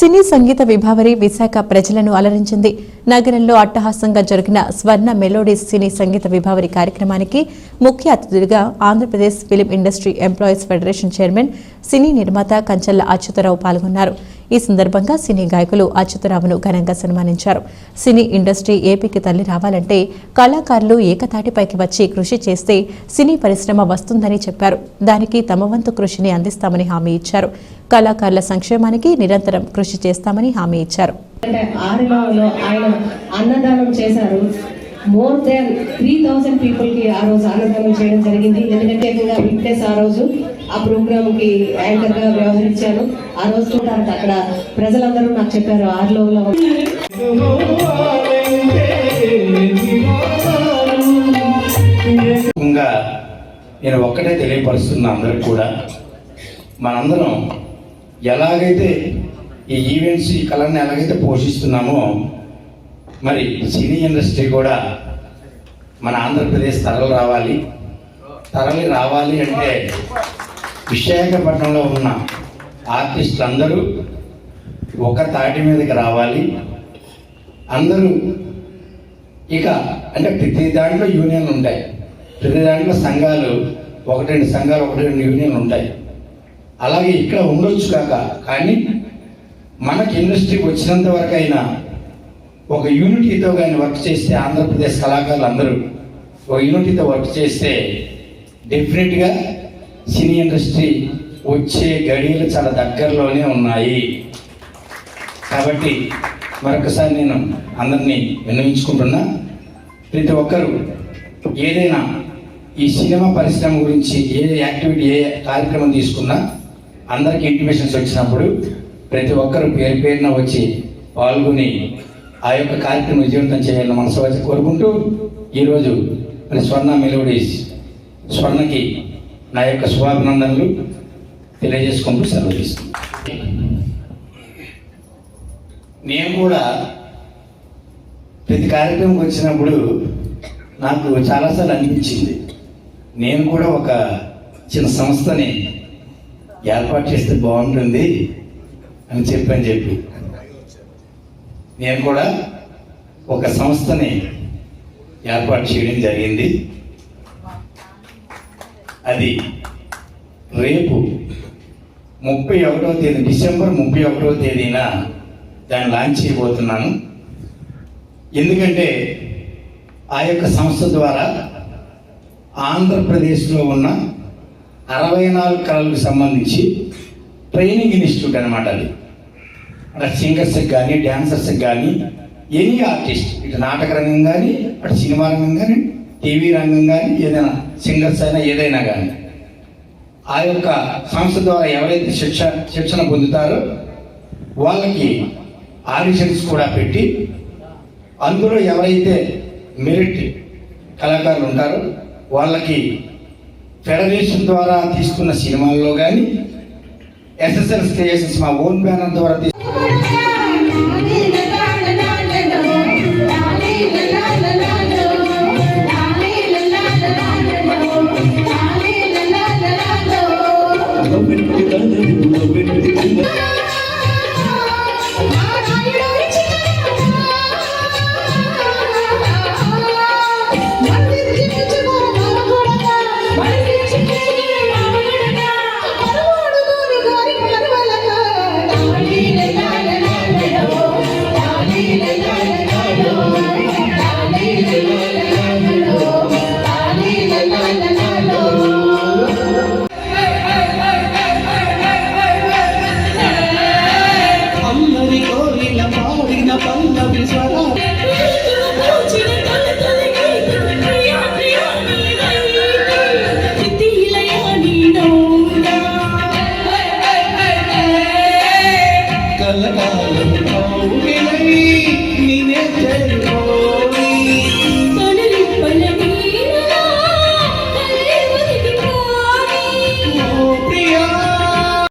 సినీ సంగీత విభావరి విశాఖ ప్రజలను అలరించింది. నగరంలో అట్టహాసంగా జరిగిన స్వర్ణ మెలోడీస్ సినీ సంగీత విభావరి కార్యక్రమానికి ముఖ్య అతిథులుగా Andhra Pradesh film industry employees federation chairman cine నిర్మాత కంచల్ల అచ్యుతరావు పాల్గొన్నారు. ఈ సందర్భంగా సినీ గాయకులు అచ్యుతరావును ఘనంగా సన్మానించారు. సినీ ఇండస్ట్రీ ఏపీకి తల్లి రావాలంటే కళాకారులు ఏకతాటిపైకి వచ్చి కృషి చేస్తే సినీ పరిశ్రమ వస్తుందని చెప్పారు. దానికి తమ వంతు కృషిని అందిస్తామని హామీ ఇచ్చారు. కళాకారుల సంక్షేమానికి నిరంతరం కృషి చేస్తామని హామీ ఇచ్చారు. ఆయన అన్నదానం చేశారు. మోర్ దాన్ త్రీ థౌజండ్ పీపుల్కి ఆ రోజు అన్నదానం చేయడం జరిగింది. ఎందుకంటే విట్నెస్ ఆ రోజు ఆ ప్రోగ్రామ్కి యాంకర్గా వ్యవహరించాను ఆ రోజు కూడా అక్కడ ప్రజలందరూ నాకు చెప్పారు ఆరులో ముఖ్యంగా నేను ఒక్కటే తెలియపరుస్తున్నా అందరికి కూడా మనందరం ఎలాగైతే ఈ ఈవెంట్స్ ఈ కళని ఎలాగైతే పోషిస్తున్నామో మరి సినీ ఇండస్ట్రీ కూడా మన ఆంధ్రప్రదేశ్ తరలి రావాలి. తరలి రావాలి అంటే విశాఖపట్నంలో ఉన్న ఆర్టిస్టులు అందరూ ఒక తాటి మీదకి రావాలి. అందరూ ఇక అంటే ప్రతి దాంట్లో యూనియన్లు ఉంటాయి. ప్రతి దాంట్లో సంఘాలు ఒకటి రెండు సంఘాలు ఒకటి రెండు యూనియన్లు ఉంటాయి. అలాగే ఇక్కడ ఉండొచ్చు కాక కానీ మనకి ఇండస్ట్రీకి వచ్చినంత వరకు అయినా ఒక యూనిటీతో కానీ వర్క్ చేస్తే ఆంధ్రప్రదేశ్ కళాకారులు అందరూ ఒక యూనిటీతో వర్క్ చేస్తే డెఫినెట్గా సినీ ఇండస్ట్రీ వచ్చే గడియలు చాలా దగ్గరలోనే ఉన్నాయి. కాబట్టి మరొకసారి నేను అందరినీ విన్నవించుకుంటున్నా. ప్రతి ఒక్కరూ ఏదైనా ఈ సినిమా పరిశ్రమ గురించి ఏ యాక్టివిటీ ఏ కార్యక్రమం తీసుకున్నా అందరికి ఇంటిమేషన్స్ వచ్చినప్పుడు ప్రతి ఒక్కరు పేరు పేరున వచ్చి పాల్గొని ఆ యొక్క కార్యక్రమం విజయవంతం చేయాలని మనసు వచ్చి కోరుకుంటూ ఈరోజు మరి స్వర్ణ మెలోడీస్ స్వర్ణకి నా యొక్క శుభాభినందనలు తెలియజేసుకుంటూ సెలవు నేను కూడా ప్రతి కార్యక్రమం వచ్చినప్పుడు నాకు చాలాసార్లు అనిపించింది. నేను కూడా ఒక చిన్న సంస్థని ఏర్పాటు చేస్తే బాగుంటుంది అని చెప్పని చెప్పి. నేను కూడా ఒక సంస్థని ఏర్పాటు చేయడం జరిగింది. అది రేపు ముప్పై ఒకటో తేదీ డిసెంబర్ ముప్పై ఒకటో తేదీన దాన్ని లాంచ్ చేయబోతున్నాను. ఎందుకంటే ఆ యొక్క సంస్థ ద్వారా ఆంధ్రప్రదేశ్లో ఉన్న అరవై నాలుగు కళలకు సంబంధించి ట్రైనింగ్ ఇన్స్టిట్యూట్ అనమాట అది. అక్కడ సింగర్స్కి కానీ డ్యాన్సర్స్కి కానీ ఎనీ ఆర్టిస్ట్ ఇటు నాటక రంగం కానీ అటు సినిమా రంగం కానీ టీవీ రంగం కానీ ఏదైనా సింగర్స్ అయినా ఏదైనా కానీ ఆ యొక్క సంస్థ ద్వారా ఎవరైతే శిక్ష శిక్షణ పొందుతారో వాళ్ళకి ఆడిషన్స్ కూడా పెట్టి అందులో ఎవరైతే మెరిట్ కళాకారులు ఉంటారో వాళ్ళకి ఫెడరేషన్ ద్వారా తీసుకున్న సినిమాల్లో కానీ ఎస్ఎస్ఎల్ క్రియేషన్స్ మా ఓన్ బ్యానర్ ద్వారా తీసుకున్న